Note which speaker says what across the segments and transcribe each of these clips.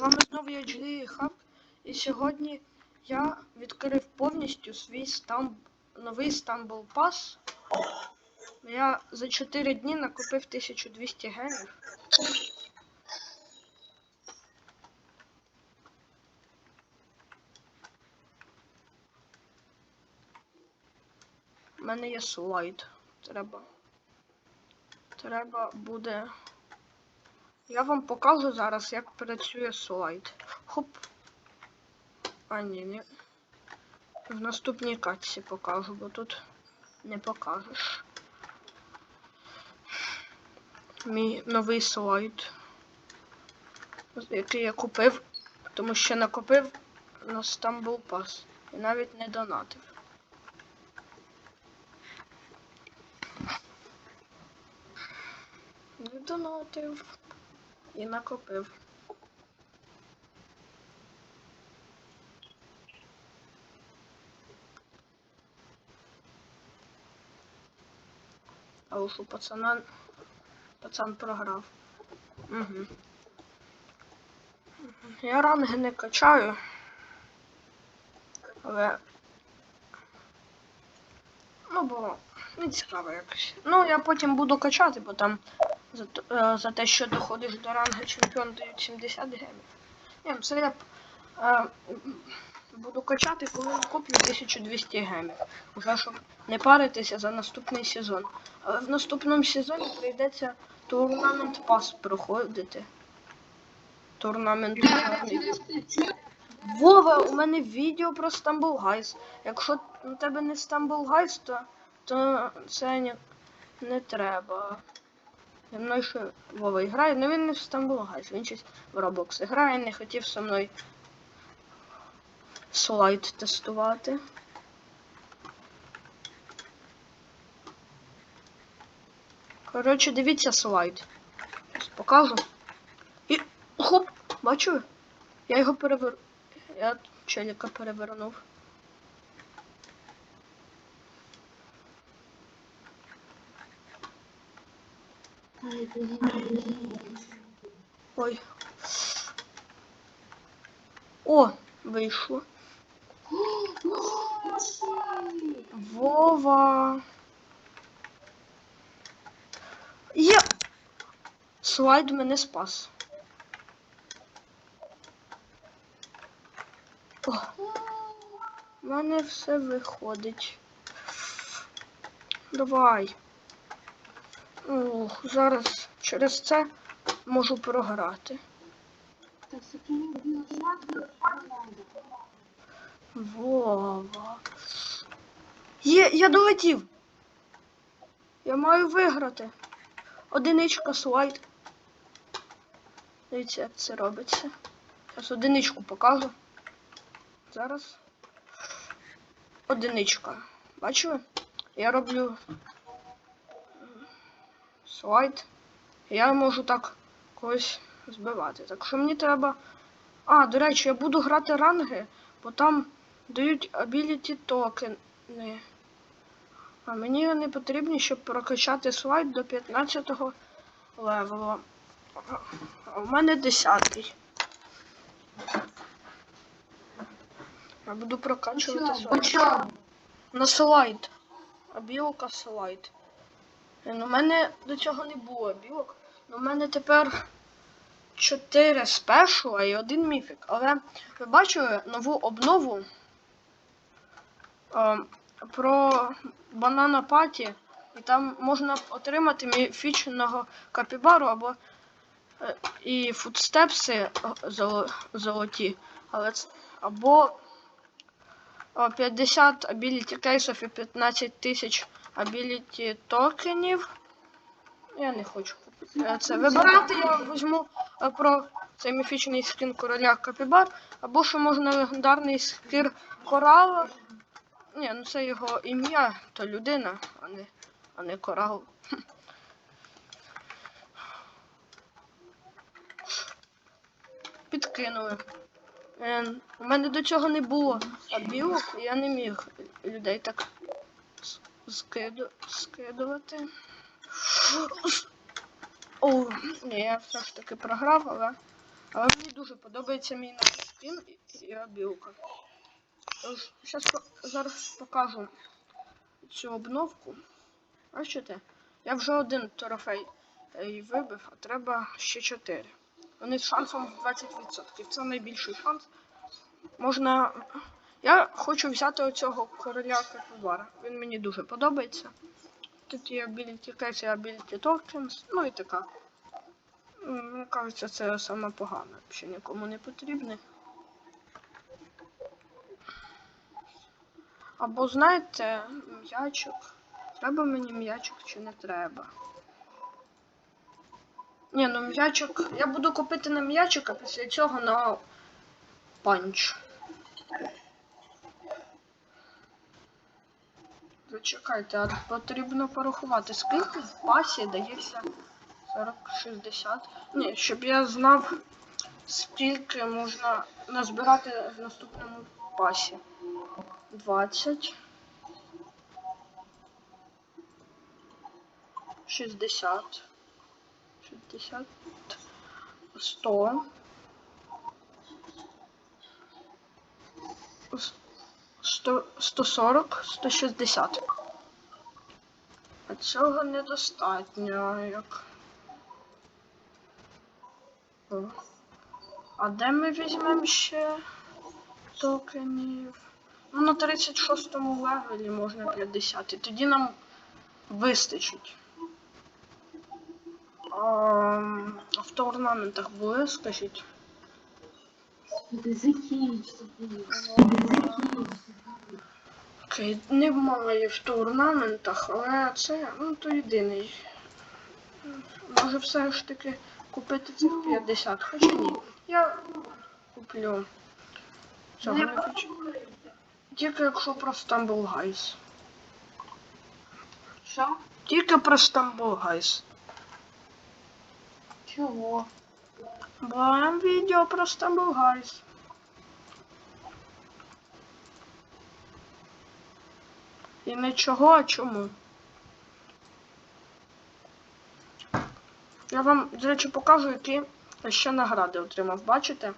Speaker 1: вами знову я Джлі Хаб. І сьогодні я відкрив повністю свій стамб... новий Stumble Pass. Я за 4 дні накопив 1200 гемів. У мене є слайд. Треба. Треба буде. Я вам покажу зараз, як працює слайд. Хоп. А, ні, ні. В наступній катці покажу, бо тут не покажеш. Мій новий слайд. Який я купив, тому що накопив на Stumble Pass. І навіть не донатив. Не донатив. І накопив. А уж у пацана пацан програв. Угу. Я ранги не качаю. Але. Ну, бо не цікаво якось. Ну, я потім буду качати, бо там за, е, за те, що доходиш до рангу чемпіон дають 70 гемів. Ну, це я буду качати, коли накоплю 1200 гемів. Вже щоб не паритися за наступний сезон. Але в наступному сезоні прийдеться турнамент пас проходити. Турнамент. Вова, у мене відео про Stumble Guys. Якщо у тебе не Stumble Guys, то, то це не, не треба. Зі мною ще Вова грає, але він не в Guys, він щось в Roblox грає, не хотів зі мною слайд тестувати. Коротше, дивіться слайд. Зараз покажу. І хоп! Бачу? Я його перевер... Я челіка перевернув. Ой. О, вийшло. Вова. Є. Слайд мене спас. О, в мене все виходить. Давай. Ох, зараз через це можу програти. Вова. Є, я долетів. Я маю виграти. Одиничка слайд. Дивіться, як це робиться. Зараз одиничку покажу. Зараз. Одиничка. Бачили? Я роблю слайд. Я можу так когось збивати. Так що мені треба. А, до речі, я буду грати ранги, бо там дають ability токени. А мені вони потрібні, щоб прокачати слайд до 15 го левелу. А в мене 10. -й. Я буду прокачувати слайд. На слайд. А білка слайд. У мене до цього не було білок. У мене тепер 4 спешла і один міфік. Але ви бачили нову обнову е, про банана паті. І там можна отримати міфічного капібару або е, і футстепси е, золо- золоті. Але або е, 50 ability кейсів і 15 тисяч ability токенів. Я не хочу це вибирати. Я візьму е, про цей міфічний скін короля Капібар, або що можна легендарний скін корала. Ні, ну це його ім'я, то людина, а не, а не корал. Підкинули. Е, у мене до цього не було білок, я не міг людей так скиду, скидувати. О, ні, я все ж таки програв, але Але мені дуже подобається мій новий скін і, обілка. Тож, по- зараз покажу цю обновку. Бачите? Я вже один трофей е, вибив, а треба ще 4. Вони з шансом в 20%. Це найбільший шанс. Можна. Я хочу взяти оцього короля Капівара. Він мені дуже подобається. Тут є ability case і ability tokens, ну і така. Мені кажеться, це саме погане, взагалі нікому не потрібне. Або знаєте, м'ячик. Треба мені м'ячик чи не треба? Ні, ну м'ячик. Я буду купити на м'ячик, а після цього на панч. Зачекайте, а потрібно порахувати, скільки в пасі дається 40-60. Ні, щоб я знав, скільки можна назбирати в наступному пасі. 20. 60. 60. 100. С- 100, 140, 160. А цього недостатньо, як. О. А де ми візьмемо ще токенів? Ну, на 36-му левелі можна 50. І тоді нам вистачить. А, в турнаментах були, скажіть.
Speaker 2: Ти закінчити.
Speaker 1: Окей, немає в турнаментах, але це ну, то єдиний. Може все ж таки купити цих 50, хоча ні. Я куплю. Цього не хочу. Тільки якщо про Stumble Guys.
Speaker 2: Що?
Speaker 1: Тільки про Stumble Guys.
Speaker 2: Чого?
Speaker 1: Маємо відео про Stumble Guys. І не чого, а чому. Я вам, до речі, покажу, які ще награди отримав. Бачите?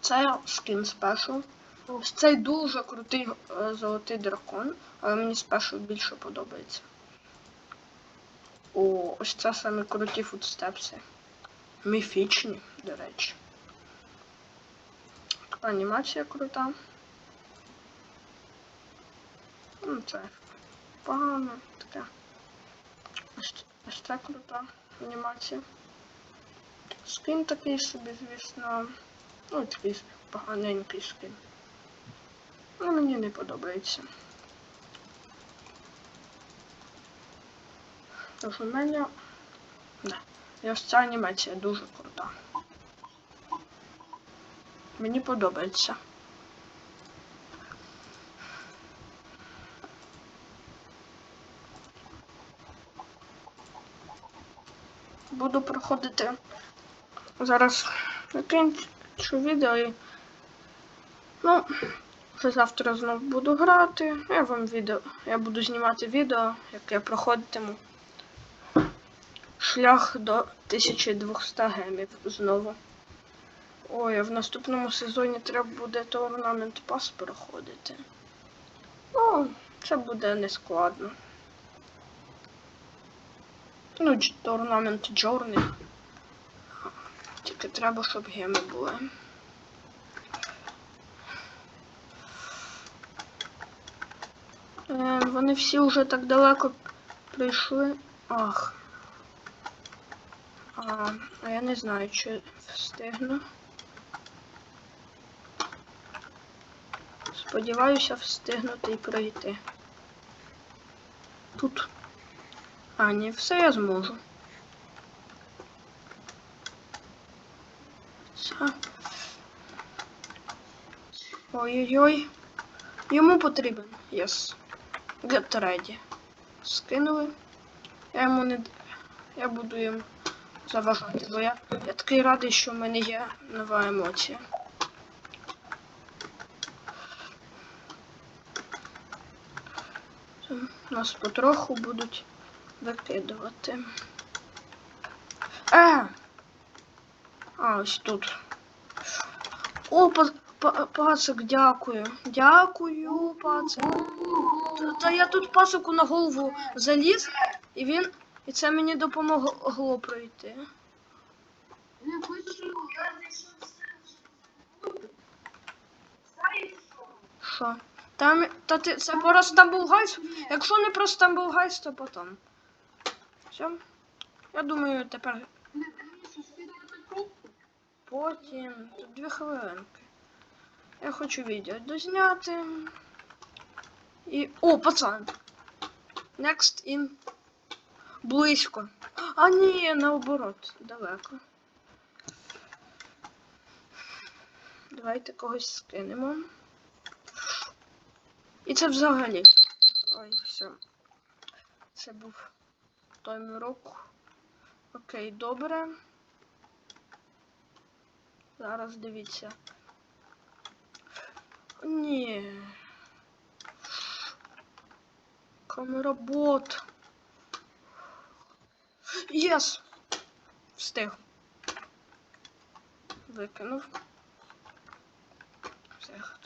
Speaker 1: Це скін спешл. Ось Цей дуже крутий е, золотий дракон, але мені спешл більше подобається. О, ось це саме круті футстепси. Міфічні, до речі. Анімація крута. Ну, це погано таке. Ось, це крута анімація. Скін такий собі, звісно. Ну, такий поганенький скін. Ну, мені не подобається. Тож у мене. Да. І ось ця анімація дуже крута. Мені подобається. Буду проходити зараз закінчу відео і ну, вже завтра знов буду грати. Я вам відео. Я буду знімати відео, як я проходитиму шлях до 1200 гемів знову. Ой, а в наступному сезоні треба буде турнамент пас проходити. Ну, це буде нескладно. Ну, турнамент Джорні. Тільки треба, щоб геми були. Е, вони всі вже так далеко прийшли. Ах. А, а я не знаю, чи встигну. Сподіваюся встигнути і пройти. Тут. А, ні, все я зможу. Ой-ой-ой. Йому потрібен. Yes. Get ready. Скинули. Я йому не. Я буду їм заважати, бо я, я такий радий, що в мене є нова емоція. Це Нас потроху будуть викидувати. Е! А, ось тут. О, па- па- пацик, дякую. Дякую, пацик. Та, я тут пасику на голову заліз, і він. І це мені допомогло пройти. Що? Там. Та ти це про Стамбулгайс? Якщо не про Стамбулгайс, то потім. Все. Я думаю, тепер потім. Тут дві хвилинки. Я хочу відео дозняти. І. О, пацан! Next in. Близько. А ні, наоборот, далеко. Давайте когось скинемо. І це взагалі. Ой, все. Це був таймерок. Окей, добре. Зараз дивіться. Ні. Камеработ. Єс! Встиг. Викинув. Встиг.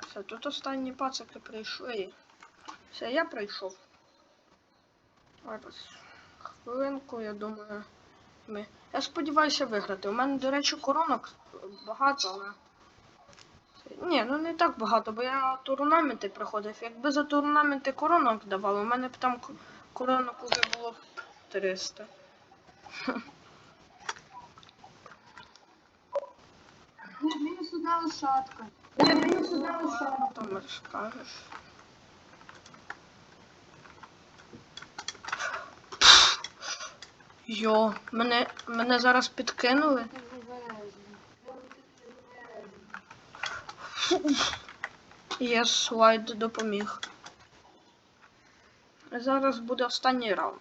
Speaker 1: Все, тут останні пацики прийшли. Все, я прийшов. Зараз. Хвилинку, я думаю. Ми. Я сподіваюся виграти. У мене, до речі, коронок багато, але. Ні, ну не так багато, бо я турнаменти проходив. Якби за турнаменти коронок давали, у мене б там коронок уже було б 300.
Speaker 2: Ні, мені сюди лошадка. Ні, мені сюди лошадка.
Speaker 1: Там скажеш. Йо, мене, мене зараз підкинули. Є слайд допоміг. Зараз буде останній раунд.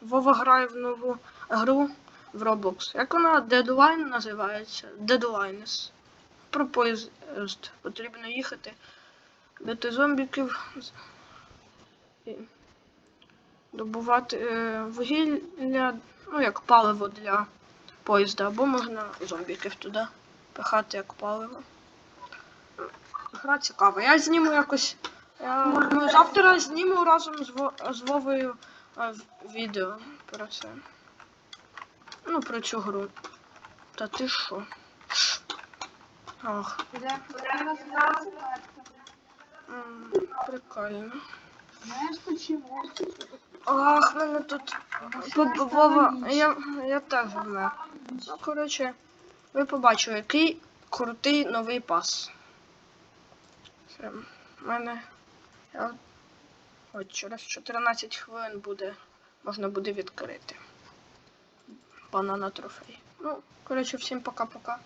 Speaker 1: Вова грає в нову гру в Roblox. Як вона Deadline називається? Deadlines. Про поїзд потрібно їхати, бити зомбіків, добувати е, вугілля, ну як паливо для поїзда, або можна зомбіків туди пихати як паливо. Гра цікава. Я зніму якось. Я думаю, завтра зніму разом з, з Вовою е, відео про це. Ну, про цю гру. Та ти що? М, прикольно.
Speaker 2: Знаєш почему?
Speaker 1: Ах, мене тут Вова, я, я теж вмер. Ну, коротше, ви побачили, який крутий новий пас. Це в мене. Я... От через 14 хвилин буде. Можна буде відкрити. Банана трофей. Ну, коротше, всім пока-пока.